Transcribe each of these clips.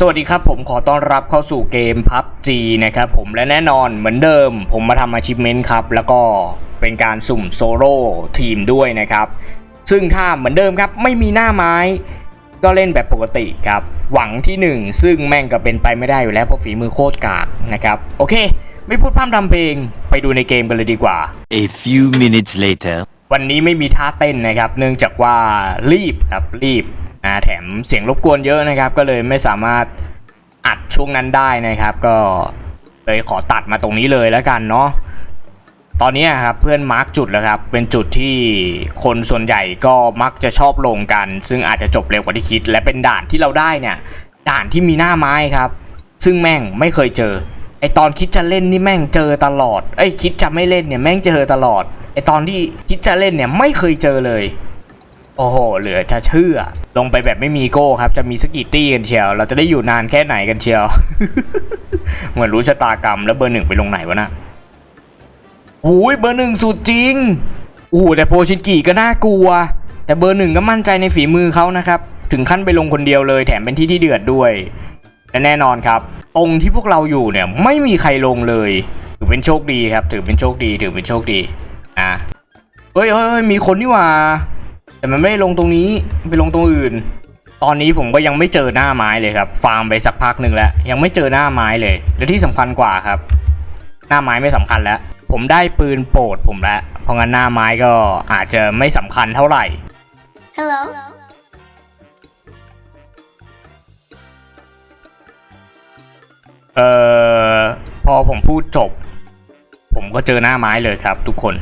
สวัสดีครับผมขอต้อนรับเข้าสู่เกม PUBG นะครับผมและแน่นอนเหมือนเดิม ผมมาทำ achievement ครับ แล้วก็เป็นการสุ่มโซโล่ทีมด้วยนะครับ ซึ่งถ้าเหมือนเดิมครับ ไม่มีหน้าไม้ ก็เล่นแบบปกติครับ หวังที่ 1 ซึ่งแม่งก็เป็นไปไม่ได้อยู่แล้วเพราะฝีมือโคตรกากนะครับ โอเค ไม่พูดพร่ำทำเพลงไปดูในเกมกันเลยดีกว่า A few minutes later. วันนี้ไม่มีท่าเต้นนะครับ เนื่องจากว่ารีบครับรีบ นะแถมเสียงรบกวนเยอะนะครับ ก็เลยไม่สามารถอัดช่วงนั้นได้นะครับ ก็เลยขอตัดมาตรงนี้เลยแล้วกันเนาะตอนนี้ครับเพื่อนมาร์กจุดแล้วครับเป็นจุดที่คนส่วนใหญ่ก็มักจะชอบลงกัน ซึ่งอาจจะจบเร็วกว่าที่คิด และเป็นด่านที่เราได้เนี่ย ด่านที่มีหน้าไม้ครับ ซึ่งแม่งไม่เคยเจอไอตอนคิดจะเล่นนี่แม่งเจอตลอดเอ้ยคิดจะไม่เล่นเนี่ยแม่งเจอตลอดไอตอนที่คิดจะเล่นเนี่ยไม่เคยเจอเลย โอ้โห เหลือจะเชื่อ ลงไปแบบไม่มีโก้ครับ จะมีสกกี่ตี้กันเชียว เราจะได้อยู่นานแค่ไหนกันเชียว เหมือนรู้ชะตากรรมแล้วเบอร์หนึ่งไปลงไหนวะนะโอ้ยเบอร์หนึ่งสุดจริงโอ้โหแต่โพชินกิก็น่ากลัว แต่เบอร์หนึ่งก็มั่นใจในฝีมือเขานะครับ ถึงขั้นไปลงคนเดียวเลย แถมเป็นที่ที่เดือดด้วย และแน่นอนครับตรงที่พวกเราอยู่เนี่ยไม่มีใครลงเลย ถือเป็นโชคดีครับ ถือเป็นโชคดี ถือเป็นโชคดีนะเฮ้ยเฮ้ยเฮ้ยมีคนนี่ว่า แต่มันไม่ได้ลงตรงนี้ไปลงตรงอื่น ตอนนี้ผมก็ยังไม่เจอหน้าไม้เลยครับ ฟาร์มไปสักพักหนึ่งแล้ว ยังไม่เจอหน้าไม้เลย และที่สำคัญกว่าครับ หน้าไม้ไม่สำคัญแล้ว ผมได้ปืนโปรดผมแล้ว เพราะงั้นหน้าไม้ก็อาจจะไม่สำคัญเท่าไหร่ Hello. เอ่อพอผมพูดจบ ผมก็เจอหน้าไม้เลยครับทุกคน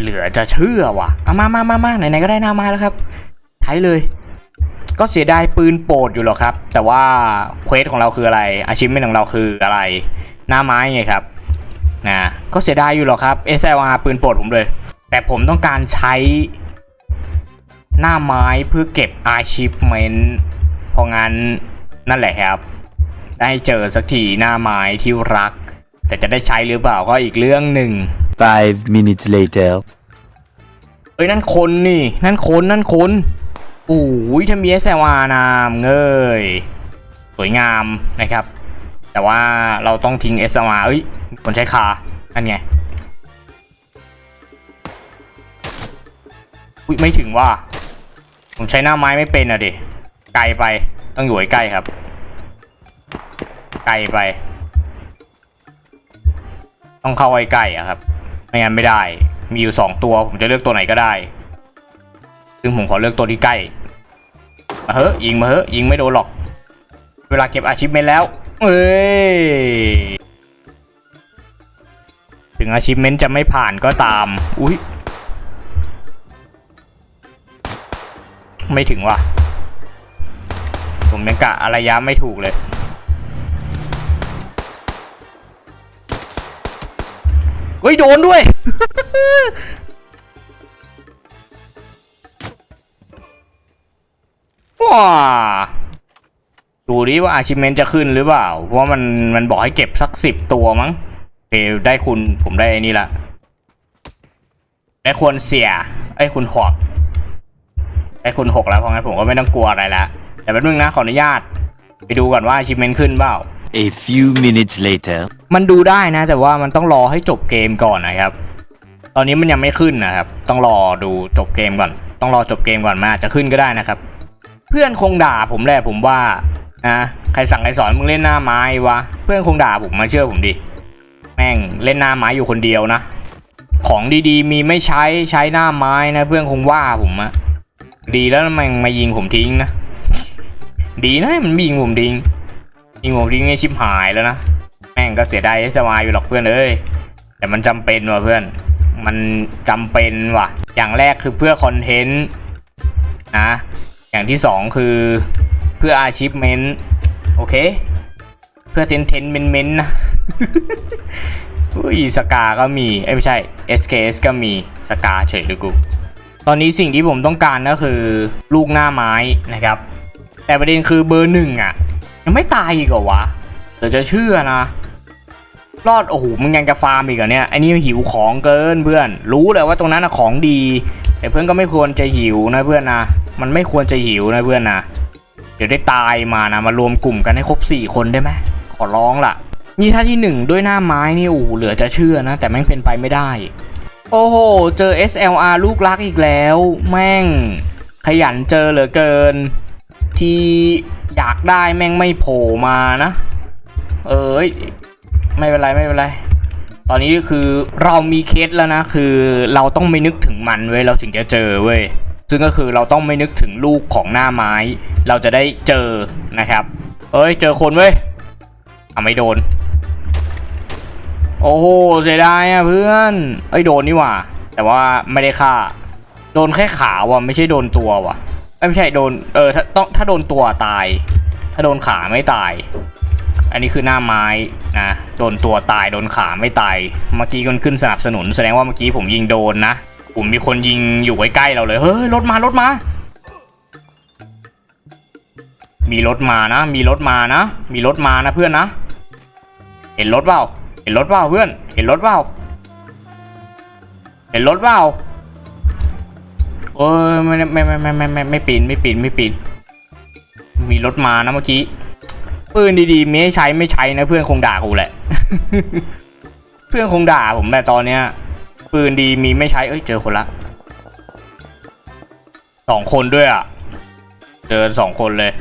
เหลือจะเชื่อว่ะเอามามามามาไหนๆก็ได้หน้าไม้แล้วครับใช้เลย ก็เสียดายปืนโปรดอยู่หรอกครับ แต่ว่าเควสของเราคืออะไร อาชีพของเราคืออะไร หน้าไม้ไงครับนะก็เสียดายอยู่หรอกครับ SLR ปืนโปรดผมเลย แต่ผมต้องการใช้หน้าไม้เพื่อเก็บ achievement เพราะงั้นนั่นแหละครับ ได้เจอสักทีหน้าไม้ที่รัก แต่จะได้ใช้หรือเปล่าก็อีกเรื่องหนึ่ง Five minutes later. เอ้ยนั่นคนนี่ นั่นคนนั่นคนโอ้ยถ้ามีเอสวานามเงยสวยงามนะครับ แต่ว่าเราต้องทิ้งเอสวาเอ้ยคนใช้คานั่นไงอุ้ยไม่ถึงว่า ผมใช้หน้าไม้ไม่เป็นอะดิไกลไปต้องอยู่ใกล้ครับ ไกลไป ต้องเข้าใกล้ๆอะครับ ไม่งั้นไม่ได้ มีอยู่สองตัว ผมจะเลือกตัวไหนก็ได้ ซึ่งผมขอเลือกตัวที่ใกล้ มาเฮ้ยยิงมาเฮ้ยยิงไม่โดนหรอก เวลาเก็บอาชีพเมนแล้ว เอ้ย ถึงอาชีพเมนจะไม่ผ่านก็ตาม อุ้ย ไม่ถึงว่ะ ผมยังกะอะไรยะไม่ถูกเลย ฮ้ยโดนด้วย ว้าดูดิว่าอาชิเมนจะขึ้นหรือเปล่า เพราะมันมันบอกให้เก็บสักสิบตัวมั้งโอเคได้คุณผมได้ไอ้นี่ละ ได้ควรเสียไอ้คุณหกได้คุณหกแล้วเพราะงั้นผมก็ไม่ต้องกลัวอะไรแล้วแต่แป๊บนึงนะขออนุญาต ไปดูก่อนว่าอาชิเมนขึ้นเปล่า A few minutes later. มันดูได้นะ แต่ว่ามันต้องรอให้จบเกมก่อนนะครับ ตอนนี้มันยังไม่ขึ้นนะครับ ต้องรอดูจบเกมก่อน ต้องรอจบเกมก่อนมันอาจจะขึ้นก็ได้นะครับ เพื่อนคงด่าผมแหละผมว่านะใครสั่งใครสอนมึงเล่นหน้าไม้วะเพื่อนคงด่าผมมาเชื่อผมดิแม่งเล่นหน้าไม้อยู่คนเดียวนะ ของดีๆ มีไม่ใช้ใช้หน้าไม้นะเพื่อนคงว่าผมอะดีแล้วมันมายิงผมทิ้งนะ ดีนะมันยิงผมทิ้ง ยิงผมทิ้งไอ้ชิบหายแล้วนะ แม่งก็เสียดายเอสวาอยู่หรอกเพื่อนเอ้ย แต่มันจำเป็นว่ะเพื่อน มันจำเป็นว่ะ อย่างแรกคือเพื่อคอนเทนต์นะ อย่างที่สองคือเพื่ออาชีพเมนโอเค เพื่อเทนเทนเมนเมนนะอุ้ยสกาก็มีเอ้ไม่ใช่ SKS ก็มีสกาเฉยเลยกู ตอนนี้สิ่งที่ผมต้องการก็คือลูกหน้าไม้นะครับ แต่ประเด็นคือเบอร์หนึ่งอะ ยังไม่ตายอีกเหรอวะเดี๋ยวจะเชื่อนะ รอดโอ้โหมึงยังจะฟาร์มอีกเหรอเนี่ยไอ้นี่หิวของเกินเพื่อน รู้เลยว่าตรงนั้นนะของดีแต่เพื่อนก็ไม่ควรจะหิวนะเพื่อนนะ มันไม่ควรจะหิวนะเพื่อนนะ เดี๋ยวได้ตายมานะมารวมกลุ่มกันให้ครบ4คนได้ไหมขอร้องล่ะ นี่ถ้าที่1ด้วยหน้าไม้นี่โอ้เหลือจะเชื่อนะ แต่แม่งเป็นไปไม่ได้ โอ้โห เจอ SLR ลูกรักอีกแล้ว แม่ง ขยันเจอเหลือเกิน ที่ อยากได้แม่งไม่โผล่มานะ เอ้ยไม่เป็นไรไม่เป็นไร ตอนนี้คือเรามีเคสแล้วนะ คือเราต้องไม่นึกถึงมันเว้ยเราถึงจะเจอเว้ยซึ่งก็คือเราต้องไม่นึกถึงลูกของหน้าไม้ เราจะได้เจอนะครับ เอ้ยเจอคนเว้ยอะไม่โดน โอ้โหเสียดายอะเพื่อนเอ้ยโดนนี่หว่า แต่ว่าไม่ได้ฆ่า โดนแค่ขาว่ะไม่ใช่โดนตัวว่ะ ไม่ใช่โดน เออถ้าต้องถ้าโดนตัวตาย ถ้าโดนขาไม่ตาย อันนี้คือหน้าไม้นะ โดนตัวตายโดนขาไม่ตาย เมื่อกี้มันขึ้นสนับสนุน แสดงว่าเมื่อกี้ผมยิงโดนนะ ผมมีคนยิงอยู่ใกล้ๆเราเลย เฮ้ยรถมารถมา มีรถมานะ มีรถมานะ มีรถมานะเพื่อนนะ เห็นรถเปล่า เห็นรถเปล่าเพื่อน เห็นรถเปล่า เห็นรถเปล่า เออไม่ไม่ไม่ไม่ไม่ไม่ไม่ปีนไม่ปีนไม่ปีนมีรถมานะเมื่อกี้ปืนดีๆไม่ให้ใช้ไม่ใช้นะเพื่อนคงด่ากูแหละ เพื่อนคงด่าผมแต่ตอนเนี้ย ปืนดีมีไม่ใช้เอ้ยเจอคนละสองคนด้วยอะ เจอสองคนเลย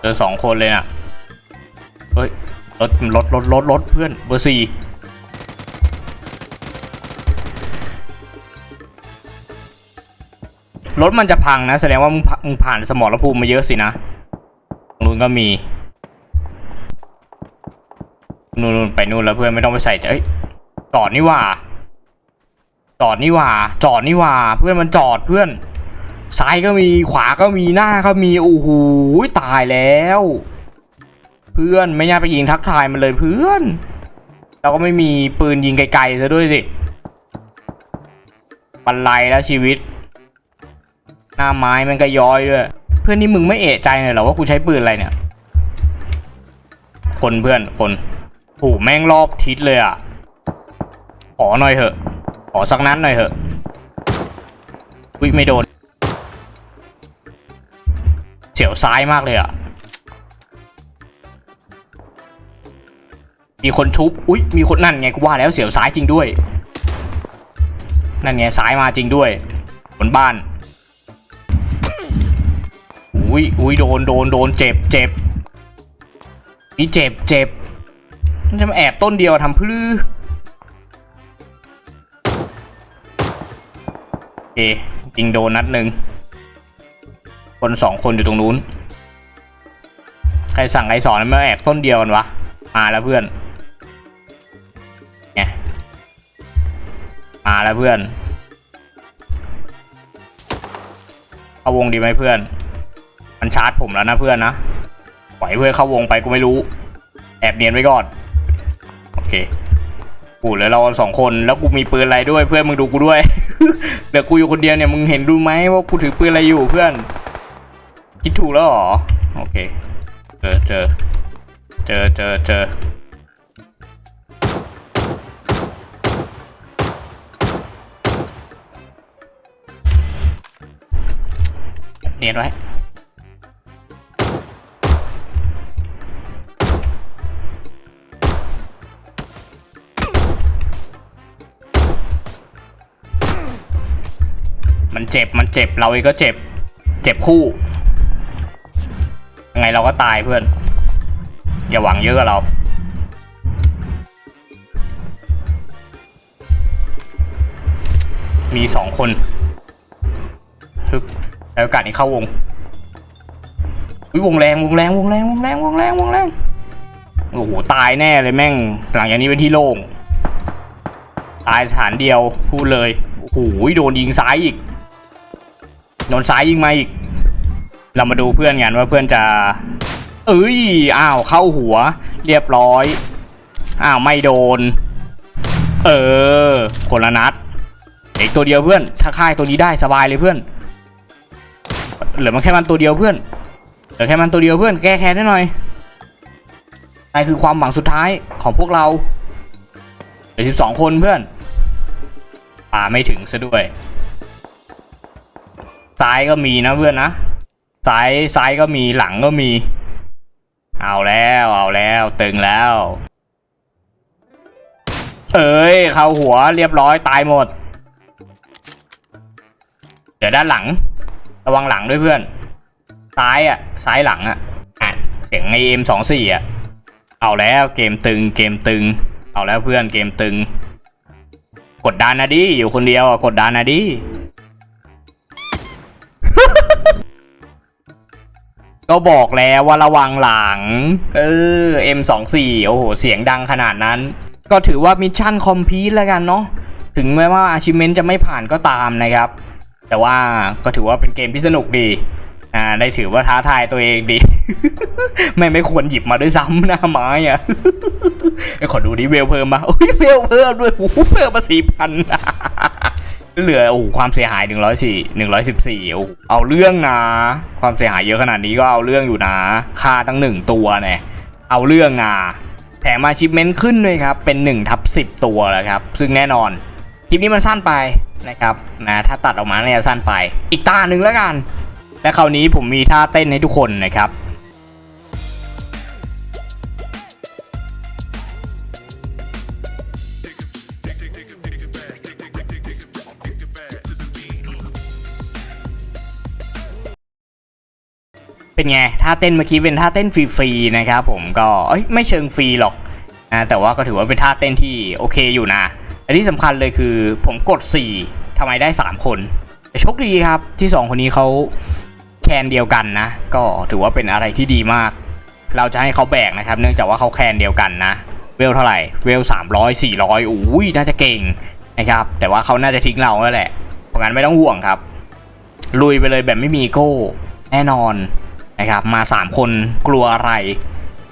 เจอสองคนเลยน่ะเฮ้ยรถรถรถรถรถเพื่อนเบอร์สี่ รถมันจะพังนะ แสดงว่ามึงผ่ามึงผ่านสมรภูมิมาเยอะสินะนู้นก็มีนู่นไปนู่นแล้วเพื่อนไม่ต้องไปใส่ใจเอ้ยจอดนี่ว่า จอดนี่ว่า จอดนี่ว่า เพื่อนมันจอดเพื่อน ซ้ายก็มีขวาก็มีหน้าก็มีโอ้โหตายแล้ว เพื่อนไม่น่าไปยิงทักทายมันเลยเพื่อน เราก็ไม่มีปืนยิงไกลๆซะด้วยสิบันไลแล้วชีวิต หน้าไม้มันก็ย้อยด้วย เพื่อนนี่มึงไม่เอะใจเลยเหรอว่ากูใช้ปืนอะไรเนี่ย คนเพื่อนคนโอ้แม่งรอบทิศเลยอะ ขอหน่อยเถอะ ขอสักนัดหน่อยเถอะวิไม่โดนเฉียวซ้ายมากเลยอะ มีคนชุบ อุ้ยมีคนนั่นไงกูว่าแล้วเสียวซ้ายจริงด้วย นั่นไงซ้ายมาจริงด้วย บนบ้าน อุ้ยอุ้ยโดนโดนโดนเจ็บเจ็บนี่เจ็บเจ็บมันจะมาแอบต้นเดียวทำพลื้อโอเคยิงโดนนัดหนึ่ง คนสองคนอยู่ตรงนู้น ใครสั่งใครสอนมาแอบต้นเดียวกันวะ มาแล้วเพื่อนไงมาแล้วเพื่อน เอาวงดีไหมเพื่อน มันชาร์จผมแล้วนะเพื่อนนะปล่อยเพื่อนเข้าวงไปกูไม่รู้ แอบเนียนไว้ก่อน โอเคกูเหลือเราสองคนแล้วกูมีปืนอะไรด้วย เพื่อนมึงดูกูด้วยเหลือกูอยู่คนเดียวเนี่ยมึงเห็นดูไหมว่ากูถือปืนอะไรอยู่เพื่อน คิดถูกแล้วเหรอโอเคเจอเจอเจอเจอเจอเนียนไว้ มันเจ็บมันเจ็บเราเองก็เจ็บ เจ็บคู่ยังไงเราก็ตายเพื่อน อย่าหวังเยอะกับเรา มีสองคนฮึบแล้วโอกาสนี้เข้าวงวิวงแรงวงแรงวงแรงวงแรงวงแรงวงแรงโอ้โหตายแน่เลยแม่ง หลังจากนี้เป็นที่โล่งตายสถานเดียวพูดเลยโอ้โหโดนยิงซ้ายอีก โดนซ้ายยิงมาอีก เรามาดูเพื่อนกันว่าเพื่อนจะ เอ้ย อ้าว เข้าหัว เรียบร้อย อ้าว ไม่โดน เออ คนละนัดอีกตัวเดียวเพื่อน ถ้าค่ายตัวนี้ได้สบายเลยเพื่อน เหลือมันแค่มันตัวเดียวเพื่อน เหลือแค่มันตัวเดียวเพื่อน แก้แค้นได้หน่อยนายคือความหวังสุดท้ายของพวกเราเหลือสิบสองคนเพื่อนป่าไม่ถึงซะด้วย ซ้ายก็มีนะเพื่อนนะซ้ายซ้ายก็มีหลังก็มี เอาแล้วเอาแล้วตึงแล้ว เอ้ยเข้าหัวเรียบร้อยตายหมด เดี๋ยวด้านหลัง ระวังหลังด้วยเพื่อน ซ้ายอะซ้ายหลังอะอะเสียงไอเอ็มสองสี่อะ เอาแล้วเกมตึงเกมตึง เอาแล้วเพื่อนเกมตึง กดดันนะดิอยู่คนเดียวอะกดดันนะดิ ก็บอกแล้วว่าระวังหลัง เออ M24 โอ้โห เสียงดังขนาดนั้น ก็ถือว่ามิชชั่นคอมพีทแล้วกันเนาะ ถึงแม้ว่าอาชิเมนจะไม่ผ่านก็ตามนะครับ แต่ว่าก็ถือว่าเป็นเกมที่สนุกดี อ่า ได้ถือว่าท้าทายตัวเองดี ไม่ไม่ควรหยิบมาด้วยซ้ำหน้าไม้อะขอดูดิเวลเพิ่มมาเวลเพิ่มด้วยโอ้เพิ่มมาสี่พัน เหลือโอ้ความเสียหาย 104 114โอ้โหเอาเรื่องนะ ความเสียหายเยอะขนาดนี้ก็เอาเรื่องอยู่นะค่าตั้งหนึ่งตัวเนี่ยเอาเรื่องนะแถมอาชิปเมนต์ขึ้นด้วยครับ เป็น1ทับ10 ตัวแล้วครับ ซึ่งแน่นอน คลิปนี้มันสั้นไปนะครับนะถ้าตัดออกมาเนี่ยสั้นไป อีกตาหนึ่งแล้วกัน และคราวนี้ผมมีท่าเต้นให้ทุกคนนะครับ เป็นไงท่าเต้นเมื่อกี้เป็นท่าเต้นฟรีๆนะครับผมก็เอ้ยไม่เชิงฟรีหรอกนะแต่ว่าก็ถือว่าเป็นท่าเต้นที่โอเคอยู่นะและที่สำคัญเลยคือผมกด 4ทำไมได้ 3 คนแต่โชคดีครับที่ 2 คนนี้เขาแคนเดียวกันนะ ก็ถือว่าเป็นอะไรที่ดีมาก เราจะให้เขาแบกนะครับ เนื่องจากว่าเขาแคนเดียวกันนะ เวลเท่าไหร่ เวล 300 400อุ้ยน่าจะเก่งนะครับ แต่ว่าเขาน่าจะทิ้งเราแล้วแหละเพราะงั้นไม่ต้องห่วงครับ ลุยไปเลยแบบไม่มีโก้ แน่นอน นะครับมา 3 คนกลัวอะไร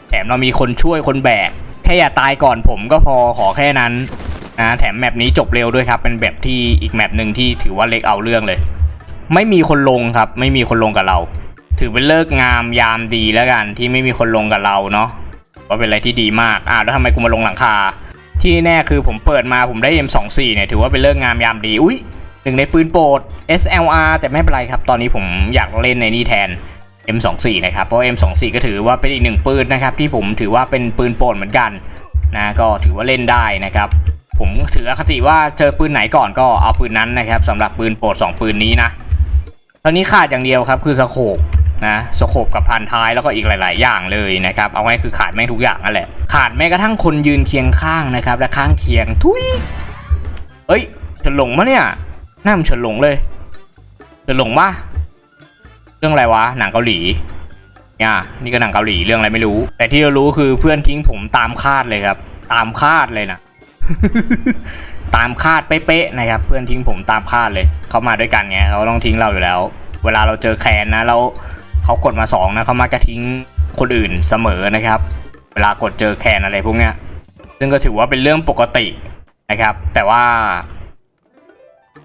แถมเรามีคนช่วยคนแบกแค่อย่าตายก่อนผมก็พอขอแค่นั้นนะแถมแมปนี้จบเร็วด้วยครับ เป็นแบบที่อีกแมปหนึ่งที่ถือว่าเล็กเอาเรื่องเลย ไม่มีคนลงครับ ไม่มีคนลงกับเรา ถือเป็นเลิกงามยามดีแล้วกันที่ไม่มีคนลงกับเราเนาะว่าเป็นอะไรที่ดีมากอ่าวแล้วทำไมกูมาลงหลังคา ที่แน่คือผมเปิดมาผมได้ M24 เนี่ยถือว่าเป็นเลิกงามยามดีอุ้ยหนึ่งในปืนโปรด SLR แต่ไม่เป็นไรครับ ตอนนี้ผมอยากเล่นในนี่แทน M24 นะครับเพราะ M24 ก็ถือว่าเป็นอีกหนึ่งปืนนะครับที่ผมถือว่าเป็นปืนโปรดเหมือนกันนะก็ถือว่าเล่นได้นะครับ ผมถืออคติว่าเจอปืนไหนก่อนก็เอาปืนนั้นนะครับสำหรับปืนโปรด 2 ปืนนี้นะตอนนี้ขาดอย่างเดียวครับคือสโคปนะสโคปกับพันท้ายแล้วก็อีกหลาย ๆ อย่างเลยนะครับเอาไว้คือขาดแม่งทุกอย่างนั่นแหละ ขาดแม้กระทั่งคนยืนเคียงข้างนะครับและข้างเคียงทุยเอ้ยเฉินหลงมะเนี่ยหน้ามันเฉินหลงเลยเฉินหลงปะ รื่องอะไรวะหนังเกาหลีเนี่ยนี่ก็หนังเกาหลีเรื่องอะไรไม่รู้ แต่ที่เรารู้คือเพื่อนทิ้งผมตามคาดเลยครับ ตามคาดเลยนะตามคาดเป๊ะๆนะครับ เพื่อนทิ้งผมตามคาดเลยเขามาด้วยกันไงเขาต้องทิ้งเราอยู่แล้ว เวลาเราเจอแคนนะแล้วเขากดมาสองนะเขามักจะทิ้งคนอื่นเสมอนะครับ เวลากดเจอแคนอะไรพวกเนี้ยซึ่งก็ถือว่าเป็นเรื่องปกตินะครับ แต่ว่า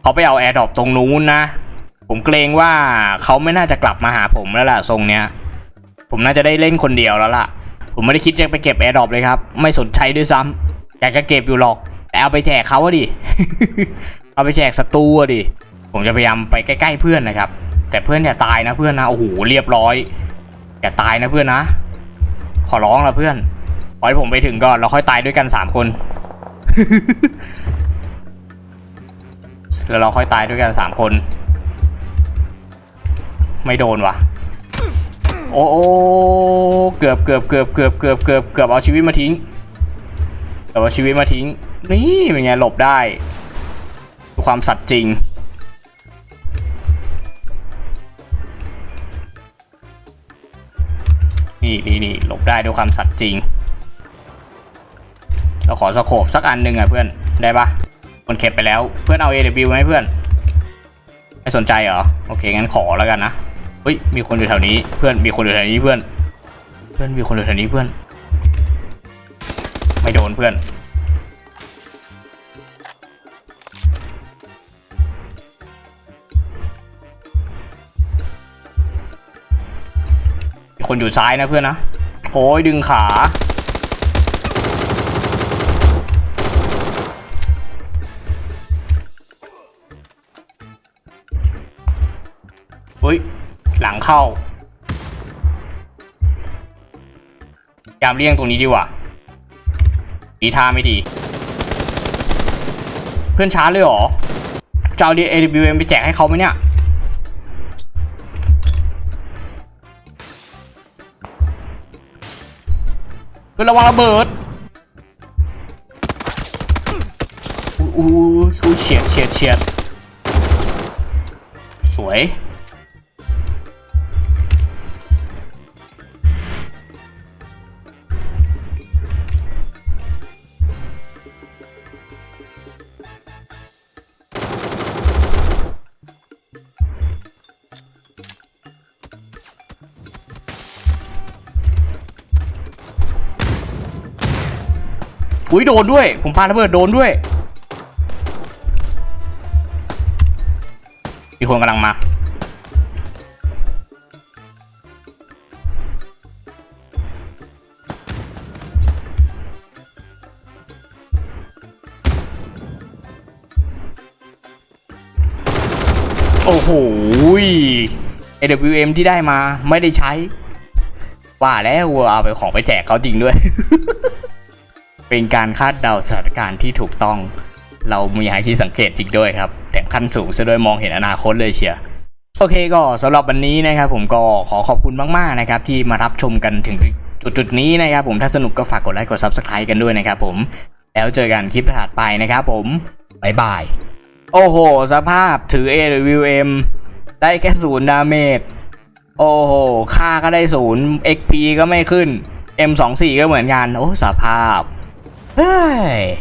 เขาไปเอาแอร์ดรอปตรงนู้นนะ ผมเกรงว่าเขาไม่น่าจะกลับมาหาผมแล้วล่ะทรงเนี้ย ผมน่าจะได้เล่นคนเดียวแล้วล่ะ ผมไม่ได้คิดจะไปเก็บแอร์ดรอปเลยครับ ไม่สนใจด้วยซ้ำอยากจะเก็บอยู่หรอก แต่เอาไปแจกเขาอะดิ เอาไปแจกศัตรูอะดิ ผมจะพยายามไปใกล้ๆเพื่อนนะครับ แต่เพื่อนอย่าตายนะเพื่อนนะ โอ้โหเรียบร้อย อย่าตายนะเพื่อนนะ ขอร้องละเพื่อนปล่อยผมไปถึงก่อนเราค่อยตายด้วยกันสามคนแล้วเราค่อยตายด้วยกันสามคน ไม่โดนวะโอ้โอ้เกือบเกือบเกือบเกือบเกือบเกือบเกือบเอาชีวิตมาทิ้งเกือบเอาชีวิตมาทิ้ง นี่เป็นไงหลบได้ดูความสัตย์จริงนี่นี่นี่หลบได้ด้วยความสัตย์จริง เราขอสโคปสักอันหนึ่งอะเพื่อนได้ปะคนเก็บไปแล้วเพื่อนเอา AW ไหมเพื่อน ไม่สนใจเหรอ โอเค งั้นขอแล้วกันนะ เฮ้ย มีคนอยู่แถวนี้ เพื่อน มีคนอยู่แถวนี้เพื่อน เพื่อน มีคนอยู่แถวนี้เพื่อน ไม่โดนเพื่อน มีคนอยู่ซ้ายนะเพื่อนนะ โอ้ยดึงขา หลังเข้ายามเลี่ยงตรงนี้ดีกว่าดีท่าไม่ดี เพื่อนช้าเลยเหรอจะเอาดี AWM ไปแจกให้เขาไหมเนี่ยเพื่อนระวังระเบิดอู้เฉียดเฉียดเฉียดสวย อุ้ยโดนด้วย ผมปาระเบิดโดนด้วย มีคนกำลังมาโอ้โห AWM ที่ได้มาไม่ได้ใช้ ว่าแล้วเอาไปของไปแจกเขาจริงด้วย เป็นการคาดเดาสถานการณ์ที่ถูกต้อง เรามีให้ที่สังเกตจริงด้วยครับแถมขั้นสูงซะด้วยมองเห็นอนาคตเลยเชียร์โอเคก็สำหรับวันนี้นะครับผมก็ขอขอบคุณมากๆนะครับที่มารับชมกันถึงจุดจุดนี้นะครับผมถ้าสนุกก็ฝากกดไลค์กด Subscribe กันด้วยนะครับผมแล้วเจอกันคลิปถัดไปนะครับผมบายบาย โอ้โห สภาพถือ AWM ได้แค่ศูนย์ดาเมจโอ้โห ค่าก็ได้ศูนย์ XP ก็ไม่ขึ้น M24 ก็เหมือนกัน โอ้ สภาพ Hey!